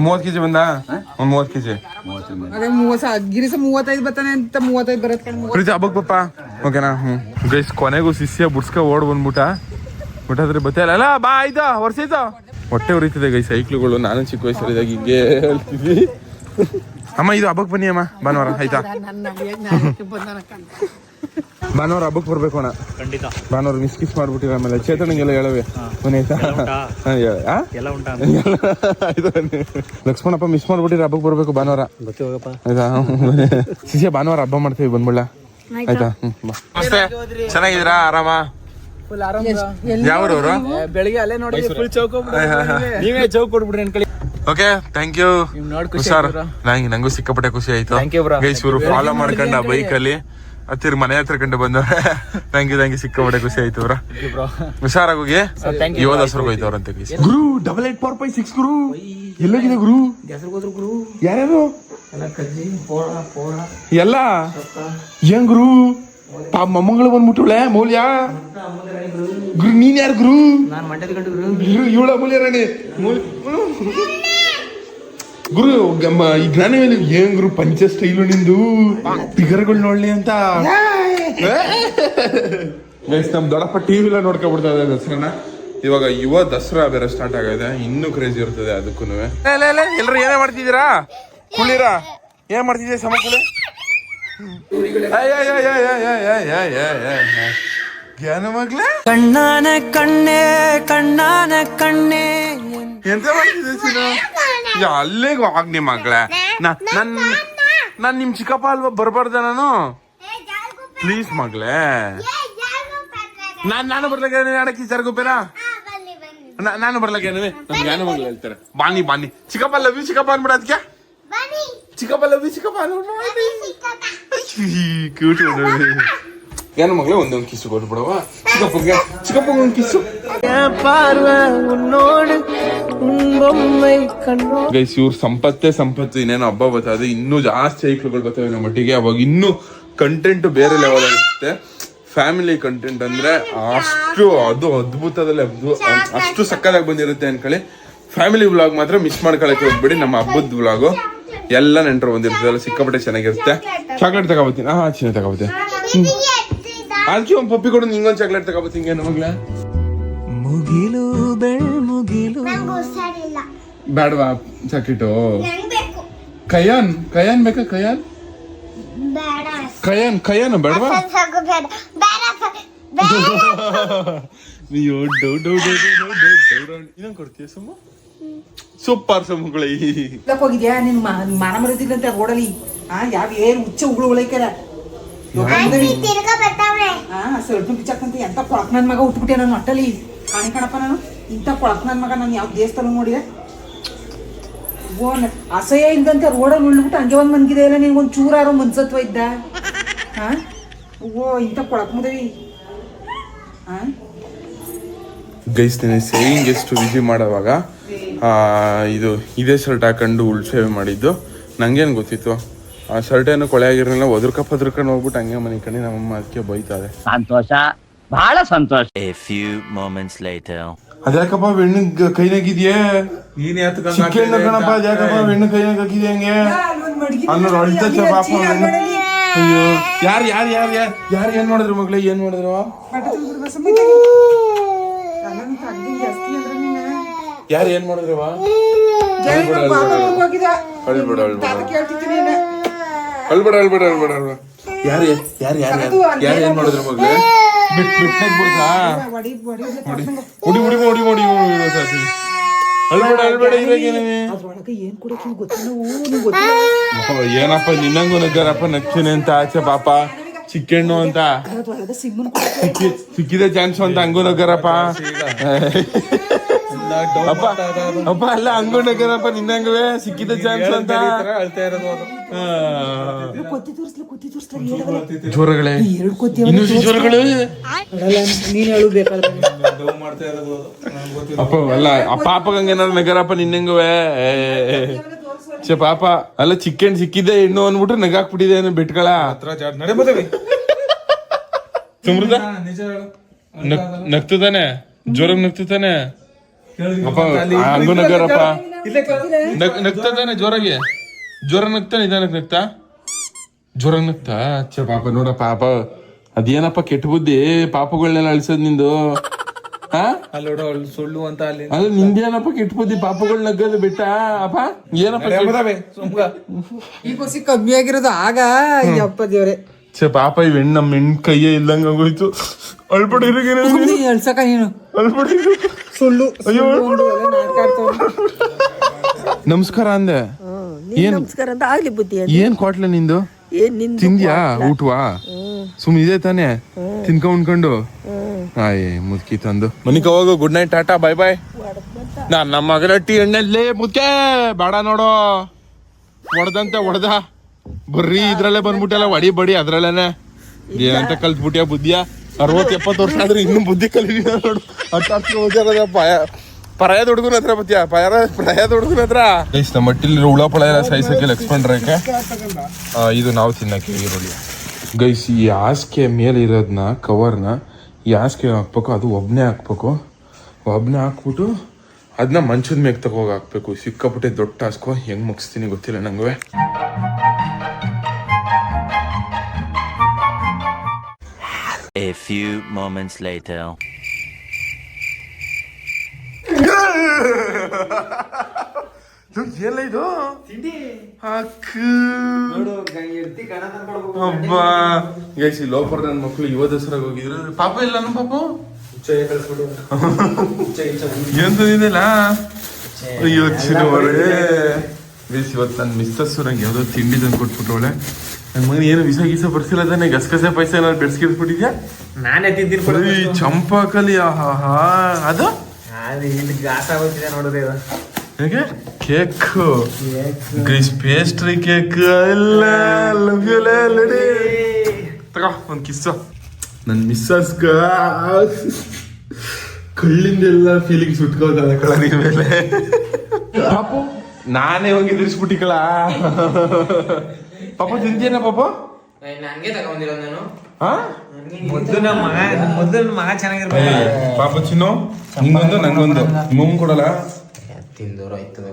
ಮೂವತ್ ಕೆಜಿ ಬಂದ? ಒಂದ್ ಮೂವತ್ ಕೆಜಿ. ಅದೇ ಮೂವತ್ ಗಿರಿಸ ಮೂವತ್ತೈದು ಬರ್ತಾನೆ ಅಂತ ಮೂವತ್ತೈದು ಹಬ್ಬಕ್ ಪಪ್ಪ ಓಕೆನಾ? ಹ್ಮ್. ಗೈಸ್ ಕೊನೆಗೂ ಶಿಷ್ಯ ಬುಡ್ಸ್ಕ ಓಡ್ ಬಂದ್ಬಿಟ್ಟ. ಬಿಟ್ಟಾದ್ರೆ ಬತ್ತಲ್ಲ ಅಲ್ಲ? ಬಾ ಆಯ್ತಾ? ವರ್ಷ ಹೊಟ್ಟೆ ಉರಿತಿದೆ ಗೈ ಸೈಕ್ಲ್ಗಳು. ನಾನು ಚಿಕ್ಕ ವಯಸ್ಸಲ್ಲಿದ್ದಾಗ ಹಿಂಗೆ ಹೇಳ್ತಿದ್ವಿ. ಅಮ್ಮ ಇದು ಹಬ್ಬಕ್ಕೆ ಬನ್ನಿ ಅಮ್ಮ. ಭಾನುವಾರ ಆಯ್ತಾ? ಭಾನುವಾರ ಹಬ್ಬಕ್ಕೆ ಬರ್ಬೇಕು ಅಣ್ಣ. ಖಂಡಿತ. ಭಾನುವಾರ ಮಿಸ್ ಕಿಸ್ ಮಾಡ್ಬಿಟ್ಟಿರ ಆಮೇಲೆ. ಚೇತನಿಗೆಲ್ಲ ಹೇಳವೆ. ಮನೆ ಲಕ್ಷ್ಮಣಪ್ಪ ಮಿಸ್ ಮಾಡ್ಬಿಟ್ಟಿರ ಹಬ್ಬಕ್ಕೆ ಬರ್ಬೇಕು ಭಾನುವಾರ. ಆಯ್ತಾ? ಶಿಷ್ಯ ಭಾನುವಾರ ಹಬ್ಬ ಮಾಡ್ತೀವಿ ಬಂದ್ಬಿಡ ಆಯ್ತಾ. ನಮಸ್ತೆ. ಚೆನ್ನಾಗಿದ್ದೀರಾ? ಆರಾಮ? ಬೆಳಿಗ್ಗೆ ಅಲ್ಲೇ ನೋಡಿ ಫುಲ್ ಚೌಕ ನೀವೇ ಚೌಕ್ ಕೊಡ್ಬಿಡ್ರಿ ಅನ್ಕೊಳ್ಳಿ ಓಕೆ ಥ್ಯಾಂಕ್ ಯು ನಂಗೆ ನಂಗೂ ಸಿಕ್ಕಾಪಟ್ಟೆ ಖುಷಿ ಆಯ್ತು. ಗೈಸ್ ಇವರು ಫಾಲೋ ಮಾಡ್ಕೊಂಡ ಬೈಕ್ ಅಲ್ಲಿ. ಹತ್ತಿರ ಮನೆ ಹತ್ರ ಕಂಡು ಬಂದವ್ರೆ ಥ್ಯಾಂಕ್ ಯು ಥ್ಯಾಂಕ್ ಯು ಸಿಕ್ಕಾಪಟ್ಟೆ ಖುಷಿ ಆಯ್ತು ಅವ್ರ ಹುಷಾರಾಗಿ ಹೋಗಿ ಯೋಧ ದಸರಿಗೆ ಹೋಯ್ತವ್ರಂತೆ ಗುರು double eight four five six ಗುರು. ಎಲ್ಲೋಗಿದೆ ಗುರು? ಯಾರ್ಯಾರು? ಎಲ್ಲ ಏನ್ ಗುರು? ಪಾಪ ಮೊಮ್ಮಗಳು ಬಂದ್ಬಿಟ್ಟುಳೆ ಮೌಲ್ಯ? ಗುರು. ನೀನ್ ಯಾರು ಗುರು? ಗುರು. ಇವಳ ಮೌಲ್ಯ ರಾಣಿ. ಗುರು ಗಮ್ಮ ಈ ಜ್ಞಾನ ಏನ್ ಗುರು ಪಂಚ ಸ್ಟೈಲು ನಿಂದು ಫಿಗರ್ಗಳು ನೋಡ್ಲಿ ಅಂತ ಗೈಸ್ ನಮ್ ದೊಡ್ಡಪ್ಪ ಟಿವಿಲ ನೋಡ್ಕೊಬಿಡ್ತಾ ಇದೆ ದಸರಾನ ಇವಾಗ ಯುವ ದಸರಾ ಬೇರೆ ಸ್ಟಾರ್ಟ್ ಆಗಿದೆ ಇನ್ನೂ ಕ್ರೇಜಿ ಇರ್ತದೆ ಅದಕ್ಕೂ ಎಲ್ರು ಏನೇ ಮಾಡ್ತಿದ್ದೀರಾ ಕುಳಿರಾ ಏನ್ ಮಾಡ್ತಿದ್ದೀರಾ ಸಮಸ್ಯೆ ಜ್ಞಾನ ಮಗ್ಲ ಕಣ್ಣಾನ ಕಣ್ಣೆ ಕಣ್ಣಾನ ಕಣ್ಣೆ ಎಂತ ಮಾಡ್ತಿದ್ದೆ ಸೀನು? ಅಲ್ಲಿಗೆ ಹೋಗ್ ನಿಮ್ಮ ಮಗ್ಳೆ. ನನ್ ನಾನ್ ನಿಮ್ ಚಿಕ್ಕಪ್ಪ ಅಲ್ವಾ ಬರ್ಬಾರ್ದ ನಾನು? ಪ್ಲೀಸ್ ಮಗ್ಳೆ. ನಾನು ನಾನು ಬರ್ಲಕ್ಕೆ ಅಡಕ್ಕಿ ಸರ್ ನಾ- ನಾನು ಬರ್ಲಕ್ಕೆ ನಮ್ಗೆ ಯಾನು ಮಗಳು ಹೇಳ್ತಾರೆ. ಬಾನಿ ಬಾನಿ ಚಿಕ್ಕಪ್ಪ ಲವ್ ಯು ಚಿಕ್ಕಪ್ಪ ಅನ್ಬಿಡ ಅದಕ್ಕೆ ಚಿಕ್ಕಪ್ಪ ಲವ್ ಯು ಚಿಕ್ಕಪ್ಪ ಕ್ಯೂಟ್ ಜ್ಞಾನ ಮಗಳೇ ಒಂದೊಂದು ಕೊಟ್ಟು ಕೊಟ್ಬಿಡವ ಚಿಕ್ಕಪ್ಪಗೆ ಚಿಕ್ಕಪ್ಪಗೆ ಒಂದು ಕಿಸು ಗೈಸ್ ಇವ್ರ ಸಂಪತ್ತೇ ಸಂಪತ್ತು ಇನ್ನೇನು ಹಬ್ಬ ಬರ್ತದೆ ಇನ್ನೂ ಜಾಸ್ತಿ ಐಕ್ಳುಗಳು ಬರ್ತವೆ ನಮ್ಮ ಮಟ್ಟಿಗೆ. ಅವಾಗ ಇನ್ನೂ ಕಂಟೆಂಟ್ ಬೇರೆ ಲೆವೆಲ್ ಆಗುತ್ತೆ ಫ್ಯಾಮಿಲಿ ಕಂಟೆಂಟ್ ಅಂದ್ರೆ ಅಷ್ಟು ಅದು ಅದ್ಭುತದಲ್ಲಿ ಅಷ್ಟು ಸಕ್ಕದಾಗಿ ಬಂದಿರುತ್ತೆ ಅನ್ಕೊಳ್ಳಿ. ಫ್ಯಾಮಿಲಿ ವ್ಲಾಗ್ ಮಾತ್ರ ಮಿಸ್ ಮಾಡ್ಕೊಳಕ್ಕೆ ಹೋಗ್ಬಿಡಿ ನಮ್ಮ ಹಬ್ಬದ ವ್ಲಾಗು ಎಲ್ಲ ನೆಂಟರು ಬಂದಿರ್ತದಲ್ಲ ಸಿಕ್ಕಾಪಟ್ಟೆ ಚೆನ್ನಾಗಿರುತ್ತೆ. ಚಾಕ್ಲೇಟ್ ತಗೋಬತ್ತೀನಿ. ಹಾ ಚಿನ್ನ ತಗೋಬತ್ತೀನಿ. ಅದಕ್ಕೆ ಒಂದು ಪಪ್ಪಿ ಕೊಡು ನಿಂಗೊಂದು ಚಾಕ್ಲೇಟ್ ತಗೋಬತ್ತೀನಿ ಹಿಂಗೆ ಮಗ್ಲ ಮುಗಿಲು. ಬೆಳ್ಮುಗಿಲು ಬೇಡವಾ ಚಾಕ್ಲೇಟು ಕಯಾನ್ ಕಯಾನ್ ಬೇಕಾ ಕಯಾನ್? ಕಯಾನ್ ಕಯಾನ್ ಬೇಡವಾ? ಅಯ್ಯೋ ಡೌ ಡೌ ಡೌ ಡೌ ಡೌ ಡೌ ಡೌ ಇನ್ನೊಂದು ಕೊಡ್ತೀಯ ಸಮ್ಮ? ಸೂಪರ್ ಸಮ್ಮಗಳೇ ಹೋಗಿದ್ಯಾ? ನಿನ್ ಮಾನ ಮರದಿಲ್ಲ ಅಂತ ರೋಡಲ್ಲಿ. ಆ ಯಾವ ಏನ್ ಹುಚ್ಚ ಉಗುಳು ಉಳೈಕರ ಸ್ವಲ್ಪ ಬಿಚ್ಚಾಕಂತ ಎಂತ ಕೊಳಕ್ ನನ್ ಮಗ ಹುಟ್ಬಿಟ್ಟೆ ನಾನು ಒಟ್ಟಲ್ಲಿ ಕಾಣಿ ಕಣಪ್ಪ ನಾನು. ಇಂಥ ಕೊಳಕ್ ನನ್ ಮಗ ನಾನು ಯಾವ ದೇವಸ್ಥಾನ ನೋಡಿದೆ? ಓ ನ- ಅಸಹ್ಯ ಇಲ್ದಂತೆ ರೋಡಲ್ಲಿ ಉಳ್ಬಿಟ್ಟು ಹಂಗೆ ಒಂದು ಮನ್ಗಿದೆ ಇಲ್ಲ ಒಂದು ಚೂರಾರು ಮನ್ಸತ್ವ ಇದ್ದ? ಹಾ? ಓ ಇಂಥ ಕೊಳಕ್ ಮುದವಿ. ಹಾ? ಗೈಸ್ ನಿನ್ನೆ ಸೇವಿಂಗ್ ಎಷ್ಟು ವಿಧಿ ಮಾಡೋವಾಗ ಆ, ಇದು ಇದೇ ಶರ್ಟ್ ಹಾಕೊಂಡು ಉಳ್ಸೇವೆ ಮಾಡಿದ್ದು. ನಂಗೇನು ಗೊತ್ತಿತ್ತು? ಆ ಶರ್ಟ್ ಏನು ಕೊಳೆ ಆಗಿರಲಿಲ್ಲ ಒದ್ರಕ ಪದ್ರಕೊಂಡು ಹೋಗ್ಬಿಟ್ಟು ಹಂಗೆ ಮನೆ ಕಣಿ ನಮ್ಮಮ್ಮ ಅದಕ್ಕೆ ಬೈತಾರೆ. ಸಂತೋಷ ಬಹಳ ಸಂತೋಷ. ಎ ಫ್ಯೂ ಮೊಮೆಂಟ್ಸ್ ಲೇಟರ್ ಅದ್ಯಾಕಪ್ಪ ಬೆಣ್ಣು ಕೈನಾಗಿದ್ಯೇ ನೀನ್ ಚಿಕ್ಕಣ್ಣ ಕಣಪ್ಪ ಅದ್ಯಾಕಪ್ಪ ಬೆಣ್ಣು ಕೈನಾಗ ಹಾಕಿದ್ಯೆ ಹಂಗೆ? ಅನ್ನೋರು ಅಳ್ತಚ್ಚ ಪಾಪ. ಅಯ್ಯೋ ಯಾರು ಯಾರು ಯಾರು ಯಾರು ಯಾರು ಏನ್ ಮಾಡಿದ್ರು ಮಗ್ಳೆ ಏನ್ ಮಾಡಿದ್ರು? ಯಾರು ಏನ್ ಮಾಡಿದ್ರವ ಅಳ್ಬೇಡ ಅಳ್ಬೇಡ. ಅಳ್ಬೇಡ ಅಳ್ಬೇಡ ಅಳ್ಬೇಡ ಅಳ್ಬೇಡ ಯಾರು ಯಾರು ಯಾರು ಯಾರು ಯಾರು ಏನ್ ಮಾಡಿದ್ರು ಮಗ್ಳೆ ಬಿಟ್ ಬಿಟ್ನಾಗ ಬಿಡ್ತಾ ಹೊಡಿ ಹೊಡಿ ಹೊಡಿ ಹೊಡಿ ಹೊಡಿ ಹೊಡಿ ಅಳ್ಬೇಡ ಅಳ್ಬೇಡ ಇವಾಗ ಏನೇ ಅದ್ರೊಳಗೆ ಏನ್ ಕೊಡಕ್ಕೆ ಗೊತ್ತಿಲ್ಲ? ಓ ನಿಂಗೆ ಗೊತ್ತಿಲ್ಲ? ಏನಪ್ಪ ನಿನ್ನಂಗೂ ನಗ್ಗಾರಪ್ಪ ನಗ್ತೀನಿ ಅಂತ ಆಚೆ ಪಾಪ. ಚಿಕ್ಕಣ್ಣು ಅಂತ. ಸಿಕ್ಕಿದೆ ಚಾನ್ಸ್ ಅಂತ ಹಂಗೂ ನಗ್ಗಾರಪ್ಪ. ಅಪ್ಪ ಅಪ್ಪ ಅಲ್ಲ ಹಂಗೂ ನಿನ್ನಂಗವೇ ಸಿಕ್ಕಿದ ಚಾನ್ಸ್ ಅಂತ. ಅಳ್ತಾ ಇರೋದು. ಕೊತ್ತಿ ತೋರಿಸ್ಲಿ ಕೊತ್ತಿ ತೋರಿಸ್ತಾರೆ ಜೋರಗಳೇ. ಎರಡು ಕೊತ್ತಿ ಇನ್ನು ಜೋರಗಳು? ನೀನು ಹೇಳು ಬೇಕಾದ್ರೆ ಮಾಡ್ತಾ ಇರೋದು ಅದು. ನಂಗ್ ಗೊತ್ತಿಲ್ಲ. ಅಪ್ಪ ಅಲ್ಲ ನಗರಪ್ಪ ನಿನ್ನಂಗವೇ. ಚೆ ಪಾಪ ಅಲ್ಲ ಚಿಕ್ಕನ್ ಸಿಕ್ಕಿದೆ ಹೆಣ್ಣು ಅಂದ್ಬಿಟ್ಟು ನಗಾಕ್ಬಿಟ್ಟಿದೆ ಏನು ಬಿಟ್ಕಳ? ಹತ್ರ ಜಾಡ್ ನಡೆ ಬದವಿ ಸಮೃದ್ಧ ನಿಜ ಹೇಳು. ನಗ್ತದಾನೆ? ಜ್ವರ ನಗ್ತದಾನೆ? ಅಪ್ಪ ಹಂಗೂ ನಗಾರಪ್ಪ ಕೇಳು. ಜೋರಾಗಿ. ಜೋರ ನಗ್ತಾ ನಿಧಾನಕ್ಕೆ ನಗ್ತಾ. ಜ್ವರ ನಗ್ತಾ. ಛೆ ಪಾಪ ನೋಡ ಪಾಪ. ಅದೇನಪ್ಪ ಕೆಟ್ಟ ಬುದ್ಧಿ? ಪಾಪಗಳನ್ನೆಲ್ಲ ಅಳಿಸೋದ್ ನಿಂದು? ಹಾ? ಸುಳ್ಳು ಅಂತ ಅಲ್ಲಿ ನಿಂದ ನಿಂದೇನಪ್ಪ ಕೆಟ್ಟ ಬುದ್ಧಿ? ಪಾಪಗಳು ನಗ್ಗೋದು ಬಿಟ್ಟ? ಅಪ್ಪ ಏನಪ್ಪ ಈ ಈಗ ಕಮ್ಮಿ ಆಗಿರೋದು ಆಗ ಅಪ್ಪ ದೇವ್ರೆ ಚೆ ಪಾಪ ಇವ್ ಹೆಣ್ಣು ನಮ್ಮ ಹೆಣ್ ಕೈಯೇ ಇಲ್ದಂಗ ಆಗೋಯ್ತು. ಅಳ್ಪಡಿರಿಗೆ ಅಳ್ಸಕ ನೀನು. ಅಯ್ಯೋ, ಸುಳ್ಳು. ನಮಸ್ಕಾರ ಅಂದೆ. ಏನ್ ನಮಸ್ಕಾರ ಅಂತ ಆಗ್ಲಿ ಬುದ್ಧಿ. ಏನ್ ಕ್ವಾಟ್ಲೆ ನಿಂದು? ಏನ್ ನಿಂದು ತಿಂದ್ಯಾ? ಊಟವಾ? ಸುಮ್ ಇದೆ ತಾನೆ? ತಿನ್ಕ ಉಣ್ಕೊಂಡು? ಆಯ್ ಮುದ್ಕಿ ತಂದು. ಮನಿಕ ಹೋಗು good night tata bye bye ನಾನ್ ನಮ್ಮ ಮಗನ ಟೀ ಎಣ್ಣೆಲ್ಲೇ ಮುದ್ಕೆ ಬೇಡ ನೋಡು. ಹೊಡ್ದಂತೆ ಹೊಡ್ದ ಬರ್ರಿ ಇದ್ರಲ್ಲೇ ಬಂದ್ಬಿಟ್ಟಲ್ಲ ಒಡಿ ಬಡಿ ಅದ್ರಲ್ಲೇನೆ. ಏನಂತ ಕಲ್ತ್ಬಿಟ್ಯಾ ಬುದ್ಧಿಯ? ಅರವತ್ ಎಪ್ಪತ್ತು ವರ್ಷ ಆದ್ರೆ ಇನ್ನೂ ಬುದ್ಧಿ ಕಲಿ ನೋಡು. ಪಾಯ. ಪರಾಯದ ಹುಡುಗನ ಹತ್ರ ಬತ್ತಿಯ ಪರ ಪ್ರಾಯದ ಹುಡುಗನ ಹತ್ರ? ಗೈಸ್ ನಮ್ಮ ಮಟ್ಟಿಲಿರೋ ಹುಳ ಪಳ ಎಲ್ಲ ಸಾಯಿಸಕ್ಕೆ ಆ, ಇದು ನಾವು ತಿನ್ನಕ್ಕೆ ಈರುಳ್ಳಿ ಗೈಸ್ ಈ ಹಾಸಿಗೆ ಮೇಲೆ ಇರೋದನ್ನ ಕವರ್ನ ಈ ಹಾಸಿಗೆ ಹಾಕ್ಬೇಕು ಅದು ಒಬ್ಬನೇ ಹಾಕ್ಬೇಕು. ಒಬ್ಬನೇ ಹಾಕ್ಬಿಟ್ಟು ಅದನ್ನ ಮಂಚದ ಮೇಲೆ ತಗೋಗಿ ಹಾಕ್ಬೇಕು. ಸಿಕ್ಕಾಪಟ್ಟೆ ದೊಡ್ಡ ಹಾಸ್ಕೋ ಹೆಂಗ್ ಮುಗಿಸ್ತೀನಿ ಗೊತ್ತಿಲ್ಲ ನಂಗೆ A few moments later. ಎಲ್ಲ ಇದು ಹಾಕು. ಅಬ್ಬ ಗೈಸ್ ಈ ಲೋಪರ್ ನನ್ನ ಮಕ್ಳು ಯುವ ದಸರಾಗ ಹೋಗಿದ್ರು. ಪಾಪ ಇಲ್ಲ ನಮ್ಮ ಪಾಪ? ಏನ್ ತಂದಿದ್ದಲ್ಲ ಅಯ್ಯೋ ಚಿನ್ನವರೇ ಗೈಸ್ ಇವತ್ತು ನನ್ನ ಮಿಸ್ಸಸ್ ನಂಗೆ ಯಾವುದೋ ತಿಂಡಿ ತಂದು ಕೊಟ್ಬಿಟ್ಟವಳೆ ನನ್ನ ಮಗನ ಏನು ವಿಸ ಗೀಸ ಬರ್ಸಿಲ್ಲ ತಾನೆ? ಗಸಗಸೆ ಪೈಸೆ ಏನಾದ್ರು ಬೆಡ್ಸ್ಕಿಡ್ಸ್ಬಿಟ್ಟಿದ್ಯಾ ನಾನೇ ತಿಂದಿರ್ಬೋದು ಈ ಚಂಪಾಕಲಿ ಆಹಾ ಅದು? ಇಲ್ಲಿ ಗಾಸ ಆಗೋಗ್ತಿದೆ ನೋಡಿದ್ರೆ ಇದು. ಹೇಗೆ? ಕೇಕ್. Greece pastry cake. ಎಲ್ಲ ಲವ್ ಯು ಲೇಡಿ ತಗೋ ಒಂದು ನನ್ ನನ್ನ ಮಿಸ್ಸಸ್ಗ ಕಳ್ಳಿಂದೆಲ್ಲ ಫೀಲಿಂಗ್ಸ್ ಉಟ್ಕೋತಾನೆ ಕಳ ನಿನ್ ಮೇಲೆ. ಪಾಪು ನಾನೇ ಹೋಗಿ ಎದುರಿಸ್ಬಿಟ್ಟಿ ಕಳ ಪಾಪ ತಿಂತೀನ ಪಾಪ? ಅದೊಳೆ ತಗೊಂಡಿರೋ ನಾನು. ಹಾ? ಮೊದ್ಲು ನಮ್ಮ ಮಗ ಮೊದ್ಲು ಮಗ ಚೆನ್ನಾಗಿರ್ಬೇಕು. ಏಯ್, ಪಾಪ ಚಿನ್ನು ನಿಂಗೊಂದು ನಂಗೊಂದು. ನಿಮ್ಮಮ್ಮ ಕೊಡಲ್ಲ? ತಿಂದೋರು ಆಯ್ತದ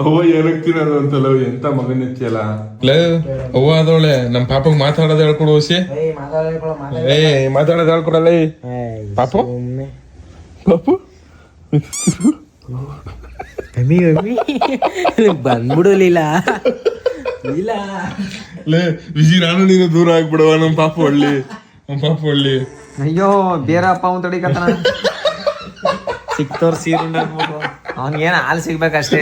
ಅವ್ವ ಏನಕ್ ತಿನ್ನೋದು ಅಂತಲ್ಲ ಎಂತ ಮಗನ ಲೇ ಅವ್ವ ಅದವಳೆ ನಮ್ ಪಾಪಗ್ ಮಾತಾಡೋದ್ ಹೇಳ್ಕೊಡು ಓಸಿ. ಏ ಮಾತಾಡೋದ್ ಹೇಳ್ಕೊಡಲ್ಲ ಪಾಪು? ಪಾಪು? ಪಾಪು ಬಂದ್ಬಿಡಲಿಲ್ಲ ಇಲ್ಲ ಲೇ ವಿಜಿ ನಾನು ನೀನು ದೂರ ಆಗ್ಬಿಡವ. ನಮ್ಮ ಪಾಪ ಒಳ್ಳಿ. ನಮ್ಮ ಪಾಪ ಒಳ್ಳಿ. ಅಯ್ಯೋ ಬೇರೆ ಅಪ್ಪ ಅವ್ನು ತಡಿಕತ್ತಾನ ಸಿಕ್ತವ್ರ ಸೀರು ಅವ್ನಿಗೇನು ಹಾಲು ಸಿಗ್ಬೇಕಷ್ಟೇ.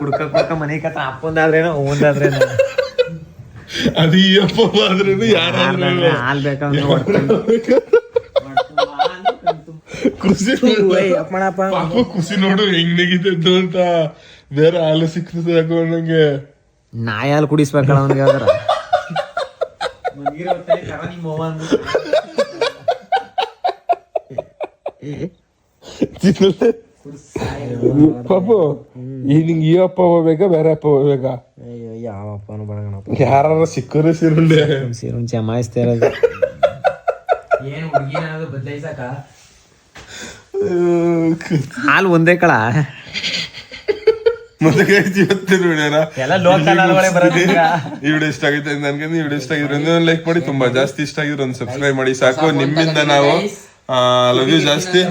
ಕುಡ್ಕ ಕುಡ್ಕ ಮನೆ ಕತ್ತ ಅಪ್ಪಂದಾದ್ರೇನು ಅವಂದಾದ್ರೇನೋ ಅದು ಈ ಅಪ್ಪ ಆದ್ರೇನು ಯಾರು ಹಾಲು ಬೇಕಂದ್ರೆ ಖುಷಿ ಪಾಪ ಖುಷಿ ನೋಡು ಹೆಂಗ್ ನೆಗಿತಿದ್ದು ಅಂತ ಬೇರೆ ಹಾಲು ಸಿಕ್ತದೆ ಹಾಕೊಂಡಂಗೆ ನಾಯಿ ಹಾಲು ಕುಡಿಸ್ಬೇಕಲ್ಲ ಅವನಿಗೆ ತಿನ್ನಲೆ ಪಾಪು ಈ ನಿಂಗೆ ಈ ಅಪ್ಪ ಹೋಗ್ಬೇಕಾ ಬೇರೆ ಅಪ್ಪ ಹೋಗ್ಬೇಕಾ ಅಯ್ಯೋ ಯಾವ ಅಪ್ಪನು ಬಡಗಣಪ್ಪ ಯಾರು ಸಿಕ್ಕರು ಸಿರುಂಡೆ. ಸೀರುನ್ ಮಾಯಿಸ್ತಾ ಇರೋದು. ಏನು ಹುಡುಗಿನ ಬದಲಾಯಿಸಕ? ಹಾಲು ಒಂದೇ ಕಳ. ಮತ್ತೆ guys, ಇವತ್ತಿನ ವಿಡಿಯೋನ. ಎಲ್ಲ ಲೋಕಲ್ ಹಾಲುಗಳೇ ಬರೋದ್ರಿಂದ ಈ ವಿಡಿಯೋ ಇಷ್ಟ ಆಗಿತ್ತು ನನ್ಗೆ ಈ ವಿಡಿಯೋ ಇಷ್ಟ ಆಗಿದ್ರೆ ಒಂದು ಲೈಕ್ ಮಾಡಿ ತುಂಬಾ ಜಾಸ್ತಿ ಇಷ್ಟ ಆಗಿದ್ರೆ ಒಂದು ಸಬ್ಸ್ಕ್ರೈಬ್ ಮಾಡಿ. ಸಾಕು ನಿಮ್ಮಿಂದ ನಾವು ಲವ್ ಯು ಜಾಸ್ತಿ.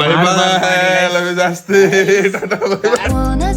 ಬೈ ಬೈ ಲವ್ ಯು ಜಾಸ್ತಿ ಟಾಟಾ Wanna